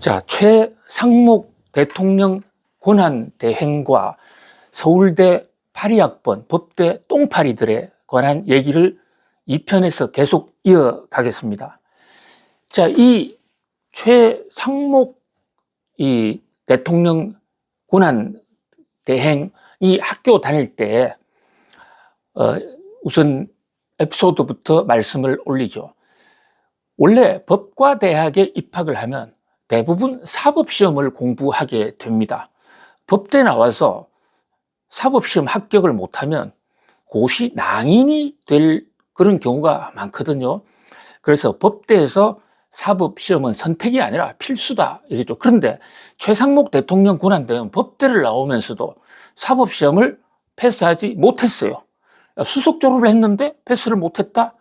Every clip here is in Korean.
자, 최상목 대통령 권한 대행과 서울대 파리학번 법대 똥파리들에 관한 얘기를 이 편에서 계속 이어가겠습니다. 자, 이 최상목 이 대통령 권한 대행 이 학교 다닐 때 어, 우선 에피소드부터 말씀을 올리죠. 원래 법과 대학에 입학을 하면 대부분 사법시험을 공부하게 됩니다. 법대 나와서 사법시험 합격을 못하면 고시 낭인이 될 그런 경우가 많거든요. 그래서 법대에서 사법시험은 선택이 아니라 필수다. 이랬죠. 그런데 최상목 대통령 군한대는 법대를 나오면서도 사법시험을 패스하지 못했어요. 수석 졸업을 했는데 패스를 못했다?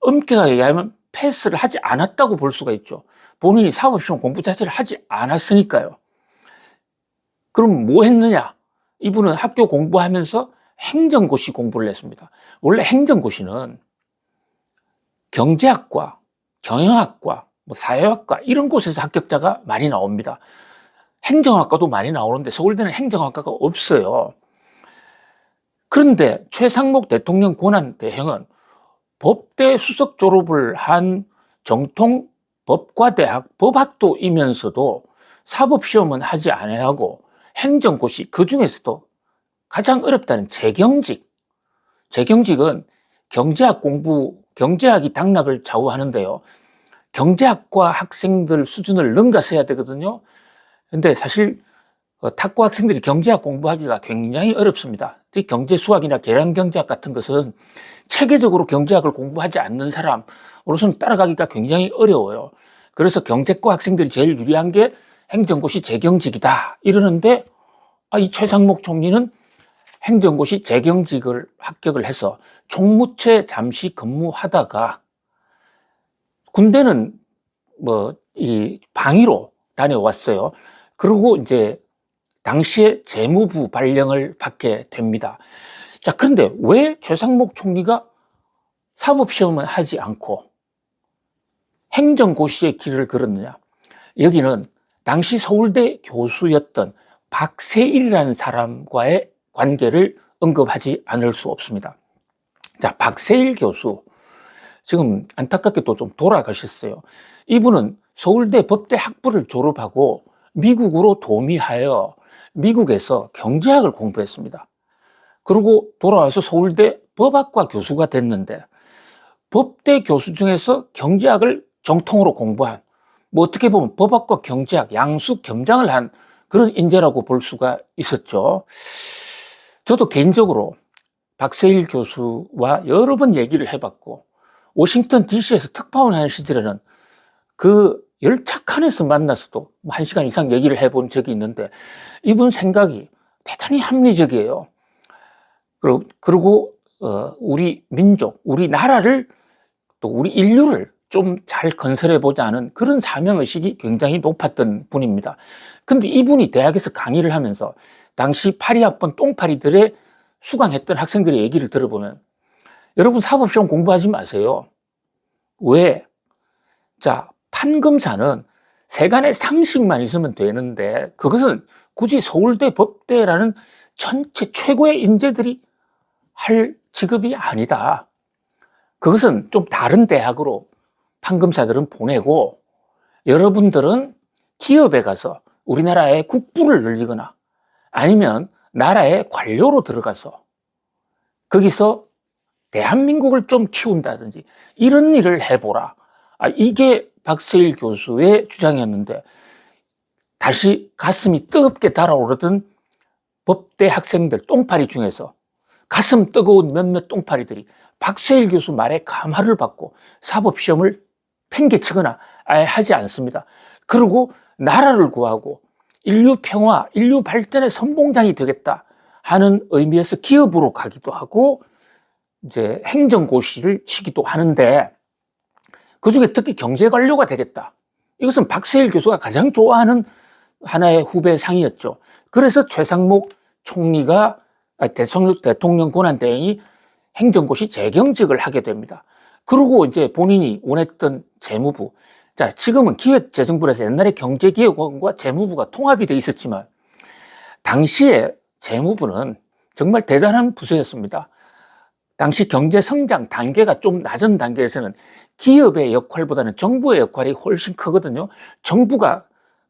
엄격하게 얘기하면 패스를 하지 않았다고 볼 수가 있죠. 본인이 사법시험 공부 자체를 하지 않았으니까요. 그럼 뭐 했느냐? 이분은 학교 공부하면서 행정고시 공부를 했습니다. 원래 행정고시는 경제학과, 경영학과, 뭐 사회학과 이런 곳에서 합격자가 많이 나옵니다. 행정학과도 많이 나오는데 서울대는 행정학과가 없어요. 그런데 최상목 대통령 권한 대행은 법대 수석 졸업을 한 정통 법과 대학 법학도이면서도 사법시험은 하지 않아야하고 행정고시 그 중에서도 가장 어렵다는 재경직. 재경직은 경제학 공부, 경제학이 당락을 좌우하는데요. 경제학과 학생들 수준을 넘가서야 되거든요. 근데 사실 어, 탁구 학생들이 경제학 공부하기가 굉장히 어렵습니다. 특히 경제 수학이나 계량 경제학 같은 것은 체계적으로 경제학을 공부하지 않는 사람으로서는 따라가기가 굉장히 어려워요. 그래서 경제과 학생들이 제일 유리한 게 행정고시 재경직이다 이러는데 아, 이 최상목 총리는 행정고시 재경직을 합격을 해서 총무처에 잠시 근무하다가 군대는 뭐 이 방위로 다녀왔어요. 그리고 이제 당시에 재무부 발령을 받게 됩니다. 자, 그런데 왜 최상목 총리가 사법시험을 하지 않고 행정고시의 길을 걸었느냐? 여기는 당시 서울대 교수였던 박세일이라는 사람과의 관계를 언급하지 않을 수 없습니다. 자, 박세일 교수. 지금 안타깝게도 좀 돌아가셨어요. 이분은 서울대 법대 학부를 졸업하고 미국으로 도미하여 미국에서 경제학을 공부했습니다. 그리고 돌아와서 서울대 법학과 교수가 됐는데 법대 교수 중에서 경제학을 정통으로 공부한 뭐 어떻게 보면 법학과 경제학 양수 겸장을 한 그런 인재라고 볼 수가 있었죠. 저도 개인적으로 박세일 교수와 여러 번 얘기를 해봤고 워싱턴 DC에서 특파원 하는 시절에는 그 열차칸에서 만나서도 뭐한 시간 이상 얘기를 해본 적이 있는데 이분 생각이 대단히 합리적이에요. 그리고, 어, 우리 민족, 우리 나라를 또 우리 인류를 좀 잘 건설해 보자는 그런 사명 의식이 굉장히 높았던 분입니다. 근데 이분이 대학에서 강의를 하면서 당시 파리학번 똥파리들의 수강했던 학생들의 얘기를 들어보면 여러분 사법시험 공부하지 마세요. 왜? 자, 판검사는 세간의 상식만 있으면 되는데 그것은 굳이 서울대 법대라는 전체 최고의 인재들이 할 직업이 아니다. 그것은 좀 다른 대학으로 판검사들은 보내고 여러분들은 기업에 가서 우리나라의 국부를 늘리거나 아니면 나라의 관료로 들어가서 거기서 대한민국을 좀 키운다든지 이런 일을 해보라. 아, 이게 박세일 교수의 주장이었는데 다시 가슴이 뜨겁게 달아오르던 법대 학생들 똥파리 중에서 가슴 뜨거운 몇몇 똥파리들이 박세일 교수 말에 감화를 받고 사법시험을 팽개치거나 아예 하지 않습니다. 그리고 나라를 구하고 인류 평화, 인류 발전의 선봉장이 되겠다 하는 의미에서 기업으로 가기도 하고 이제 행정고시를 치기도 하는데 그 중에 특히 경제관료가 되겠다. 이것은 박세일 교수가 가장 좋아하는 하나의 후배 상이었죠. 그래서 최상목 총리가 아, 대통령, 대통령 권한대행이 행정고시 재경직을 하게 됩니다. 그리고 이제 본인이 원했던 재무부, 자, 지금은 기획재정부에서 옛날에 경제기획원과 재무부가 통합이 돼 있었지만 당시에 재무부는 정말 대단한 부서였습니다. 당시 경제 성장 단계가 좀 낮은 단계에서는 기업의 역할보다는 정부의 역할이 훨씬 크거든요. 정부가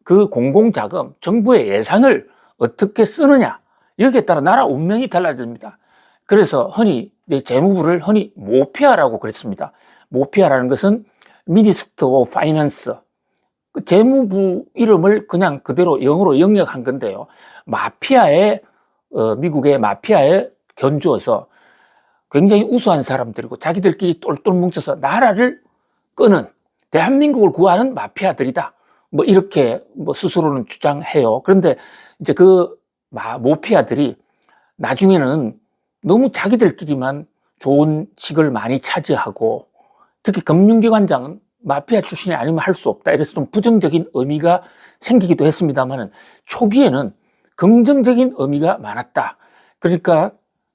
그 공공자금, 정부의 예산을 어떻게 쓰느냐, 여기에 따라 나라 운명이 달라집니다. 그래서 흔히 재무부를 흔히 모피아라고 그랬습니다. 모피아라는 것은 미니스터 오브 파이낸스 그 재무부 이름을 그냥 그대로 영어로 영역한 건데요. 마피아의 어, 미국의 마피아에 견주어서 굉장히 우수한 사람들이고 자기들끼리 똘똘 뭉쳐서 나라를 끄는 대한민국을 구하는 마피아들이다. 뭐 이렇게 뭐 스스로는 주장해요. 그런데 이제 그 모피아들이 나중에는 너무 자기들끼리만 좋은 직을 많이 차지하고 특히 금융기관장은 마피아 출신이 아니면 할 수 없다. 이래서 좀 부정적인 의미가 생기기도 했습니다만은 초기에는 긍정적인 의미가 많았다. 그러니까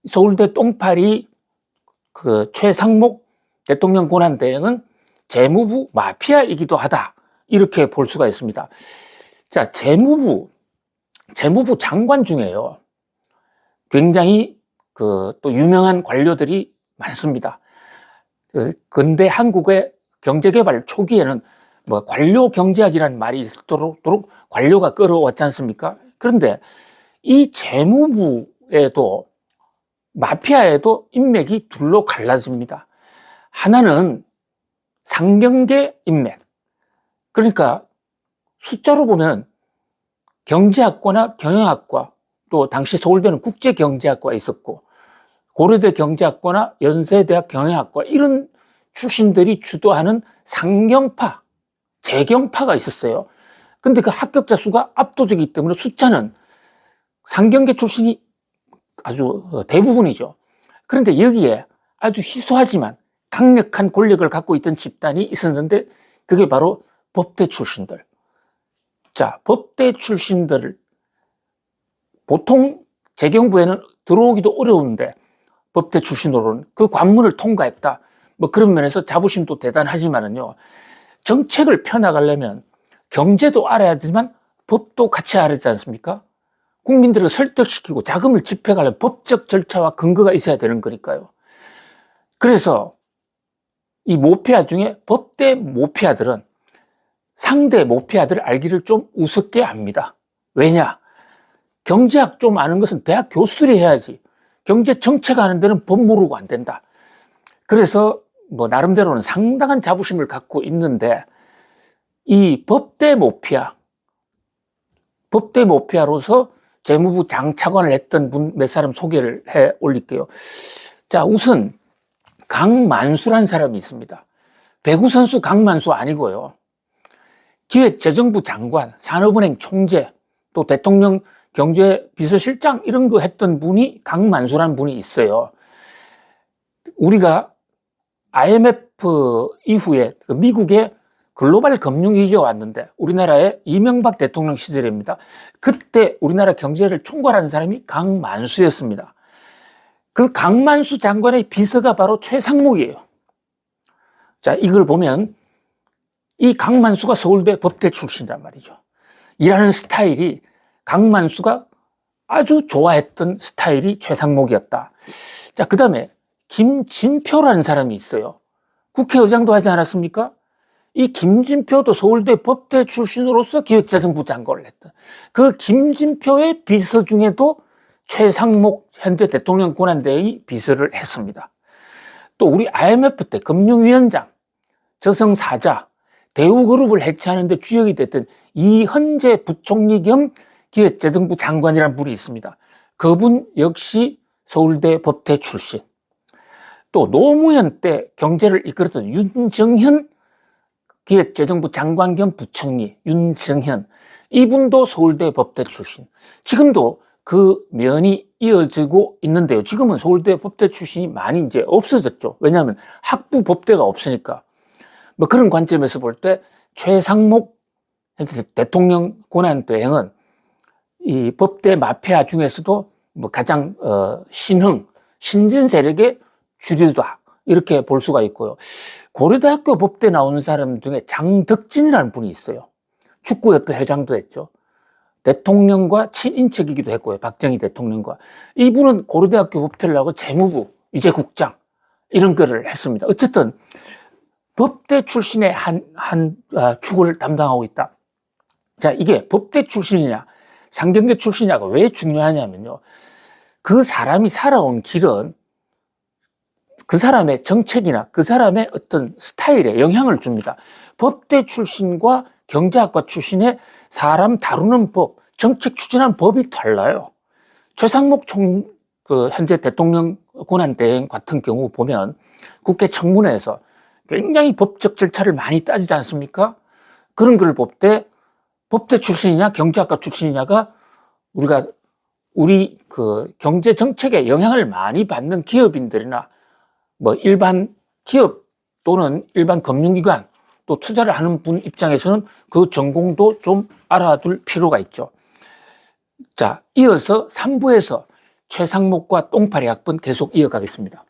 서울대 똥파리 그 최상목 대통령 권한대행은 재무부 마피아이기도 하다. 이렇게 볼 수가 있습니다. 자, 재무부, 재무부 장관 중에요. 굉장히 그 또 유명한 관료들이 많습니다. 그 근대 한국의 경제개발 초기에는 뭐 관료 경제학이라는 말이 있도록 관료가 끌어왔지 않습니까? 그런데 이 재무부에도 마피아에도 인맥이 둘로 갈라집니다. 하나는 상경계 인맥. 그러니까 숫자로 보면 경제학과나 경영학과 또 당시 서울대는 국제경제학과 있었고 고려대 경제학과나 연세대학 경영학과 이런 출신들이 주도하는 상경파, 재경파가 있었어요. 근데 그 합격자 수가 압도적이기 때문에 숫자는 상경계 출신이 아주 어, 대부분이죠. 그런데 여기에 아주 희소하지만 강력한 권력을 갖고 있던 집단이 있었는데 그게 바로 법대 출신들. 자, 법대 출신들을 보통 재경부에는 들어오기도 어려운데 법대 출신으로는 그 관문을 통과했다. 뭐 그런 면에서 자부심도 대단하지만은요. 정책을 펴나가려면 경제도 알아야 되지만 법도 같이 알아야 되지 않습니까? 국민들을 설득시키고 자금을 집행하려면 법적 절차와 근거가 있어야 되는 거니까요. 그래서 이 모피아 중에 법대 모피아들은 상대 모피아들을 알기를 좀 우습게 합니다. 왜냐? 경제학 좀 아는 것은 대학 교수들이 해야지. 경제 정책 하는 데는 법 모르고 안 된다. 그래서 뭐 나름대로는 상당한 자부심을 갖고 있는데 이 법대 모피아, 법대 모피아로서 재무부 장차관을 했던 분 몇 사람 소개를 해 올릴게요. 자, 우선 강만수란 사람이 있습니다. 배구 선수 강만수 아니고요. 기획재정부 장관, 산업은행 총재, 또 대통령 경제 비서실장 이런 거 했던 분이 강만수라는 분이 있어요. 우리가 IMF 이후에 그 미국의 글로벌 금융 위기가 왔는데 우리나라의 이명박 대통령 시절입니다. 그때 우리나라 경제를 총괄한 사람이 강만수였습니다. 그 강만수 장관의 비서가 바로 최상목이에요. 자, 이걸 보면 이 강만수가 서울대 법대 출신이란 말이죠. 일하는 스타일이 강만수가 아주 좋아했던 스타일이 최상목이었다. 자, 그 다음에 김진표라는 사람이 있어요. 국회의장도 하지 않았습니까? 이 김진표도 서울대 법대 출신으로서 기획재정부 장관을 했다. 그 김진표의 비서 중에도 최상목 현재 대통령 권한대행이 비서를 했습니다. 또 우리 IMF 때 금융위원장, 저성사자, 대우그룹을 해체하는데 주역이 됐던 이현재 부총리 겸 기획재정부 장관이라는 분이 있습니다. 그분 역시 서울대 법대 출신. 또 노무현 때 경제를 이끌었던 윤정현 기획재정부 장관 겸 부총리 윤정현 이분도 서울대 법대 출신. 지금도 그 면이 이어지고 있는데요. 지금은 서울대 법대 출신이 많이 이제 없어졌죠. 왜냐하면 학부 법대가 없으니까. 뭐 그런 관점에서 볼 때 최상목 대통령 권한 대행은 이 법대 마피아 중에서도 뭐 가장 어, 신흥 신진 세력의 주류다 이렇게 볼 수가 있고요. 고려대학교 법대 나오는 사람 중에 장덕진이라는 분이 있어요. 축구협회 회장도 했죠. 대통령과 친인척이기도 했고요. 박정희 대통령과. 이분은 고려대학교 법대를 나고 재무부, 이제 국장, 이런 거를 했습니다. 어쨌든, 법대 출신의 한, 한, 아, 축을 담당하고 있다. 자, 이게 법대 출신이냐, 상경대 출신이냐가 왜 중요하냐면요. 그 사람이 살아온 길은 그 사람의 정책이나 그 사람의 어떤 스타일에 영향을 줍니다. 법대 출신과 경제학과 출신의 사람 다루는 법, 정책 추진하는 법이 달라요. 최상목 총, 그, 현재 대통령 권한대행 같은 경우 보면 국회 청문회에서 굉장히 법적 절차를 많이 따지지 않습니까? 그런 걸 볼 때 법대 출신이냐 경제학과 출신이냐가 우리가 우리 그 경제 정책에 영향을 많이 받는 기업인들이나 뭐 일반 기업 또는 일반 금융기관 또 투자를 하는 분 입장에서는 그 전공도 좀 알아둘 필요가 있죠. 자, 이어서 3부에서 최상목과 똥파리 학번 계속 이어가겠습니다.